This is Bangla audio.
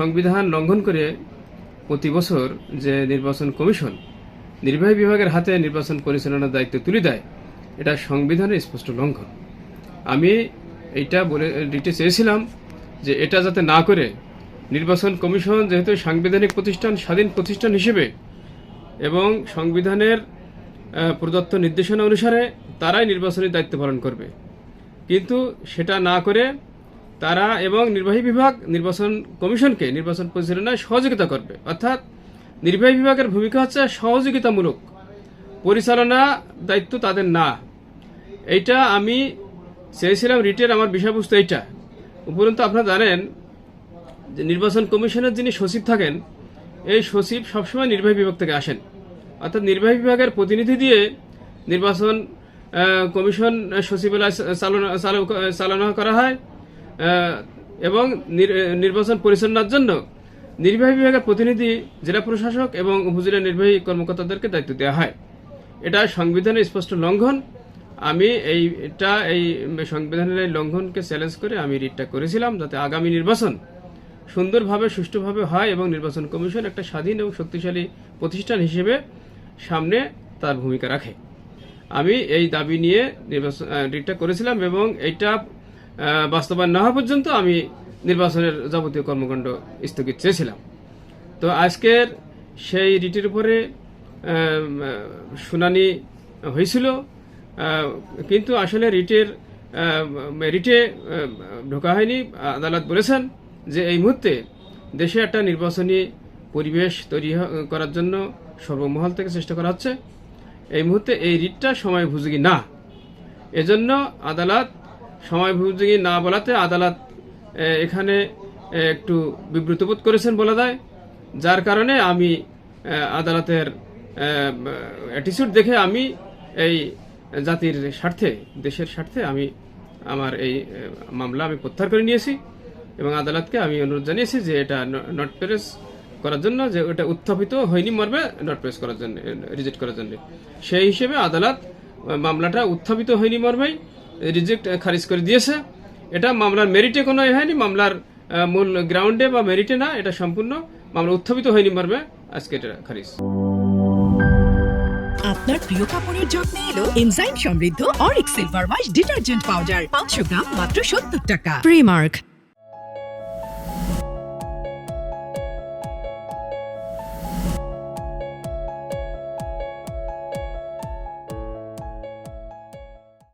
সংবিধান লঙ্ঘন করে প্রতি বছর যে নির্বাচন কমিশন নির্বাহী বিভাগের হাতে নির্বাচন পরিচালনার দায়িত্ব তুলে দেয়, এটা সংবিধানের স্পষ্ট লঙ্ঘন। আমি এইটা বলে দিতে চেয়েছিলাম যে এটা যাতে না করে নির্বাচন কমিশন যেহেতু সাংবিধানিক প্রতিষ্ঠান, স্বাধীন প্রতিষ্ঠান হিসেবে এবং সংবিধানের প্রদত্ত নির্দেশনা অনুসারে তারাই নির্বাচনী দায়িত্ব পালন করবে। কিন্তু সেটা না করে তারা এবং নির্বাহী বিভাগ নির্বাচন কমিশনকে নির্বাচন পরিচালনায় সহযোগিতা করবে। অর্থাৎ নির্বাহী বিভাগের ভূমিকা হচ্ছে সহযোগিতামূলক পরিচালনা দায়িত্ব তাদের না। এইটা আমি চেয়েছিলাম রিটের আমার বিষয়বস্তু এইটা। উপরন্তু আপনারা জানেন যে নির্বাচন কমিশনের যিনি সচিব থাকেন, এই সচিব সবসময় নির্বাহী বিভাগ থেকে আসেন। অর্থাৎ নির্বাহী বিভাগের প্রতিনিধি দিয়ে নির্বাচন কমিশন সচিবালয় চালনা চালু- চালনা করা হয়। এবং নির- নির্বাচন পরিচালনার জন্য নির্বাহী বিভাগের প্রতিনিধি জেলা প্রশাসক এবং উপজেলা নির্বাহী কর্মকর্তাদেরকে দায়িত্ব দেওয়া হয়। এটা সংবিধানের স্পষ্ট লঙ্ঘন। আমি এই এটা এই সংবিধানের লঙ্ঘনকে চ্যালেঞ্জ করে আমি রিটটা করেছিলাম যাতে আগামী নির্বাচন সুন্দরভাবে সুষ্ঠুভাবে হয় এবং নির্বাচন কমিশন একটা স্বাধীন এবং শক্তিশালী প্রতিষ্ঠান হিসেবে সামনে তার ভূমিকা রাখে। আমি এই দাবি নিয়ে নির্বাচন রিটটা করেছিলাম এবং আহ, বাস্তবায়ন না হওয়া পর্যন্ত আমি নির্বাচনের যাবতীয় কর্মকাণ্ড স্থগিত চেয়েছিলাম। তো আজকের সেই রিটের উপরে শুনানি হয়েছিল কিন্তু আসলে রিটের রিটে ঢোকা হয়নি। আদালত বলেছেন যে এই মুহূর্তে দেশে একটা নির্বাচনী পরিবেশ তৈরি করার জন্য সর্বমহল থেকে চেষ্টা করা হচ্ছে। এই মুহূর্তে এই রিটটা সময় উপযোগী না। এজন্য আদালত সময় উপযোগী না বলাতে আদালত এখানে একটু বিব্রত বোধ করেছেন বলা যায়। যার কারণে আমি আদালতের অ্যাটিচিউড দেখে আমি এই জাতির স্বার্থে, দেশের স্বার্থে আমি আমার এই মামলা আমি প্রত্যাহার করে নিয়েছি এবং আদালতকে আমি অনুরোধ জানিয়েছি যে এটা নট প্রেস করার জন্য, যে ওটা উত্থাপিত হয়নি মর্মে নট প্রেস করার জন্য রিজেক্ট করার জন্য। সেই হিসেবে আদালত মামলাটা উত্থাপিত হয়নি মর্মেই রিজেক্ট খারিজ করে দিয়েছে। এটা মামলার মেরিটে কোনো হয়নি, মামলার মূল গ্রাউন্ডে বা মেরিটে না, এটা সম্পূর্ণ মামলা উত্থাপিত হয়নি মর্মে আজকে এটা খারিজ। আপনার প্রিয় কাপড়ের যত্নে এলো এনজাইম সমৃদ্ধ অরিক সিলভার ওয়াশ ডিটারজেন্ট পাউডার পাঁচশো গ্রাম, মাত্র সত্তর টাকা। প্রিমার্ক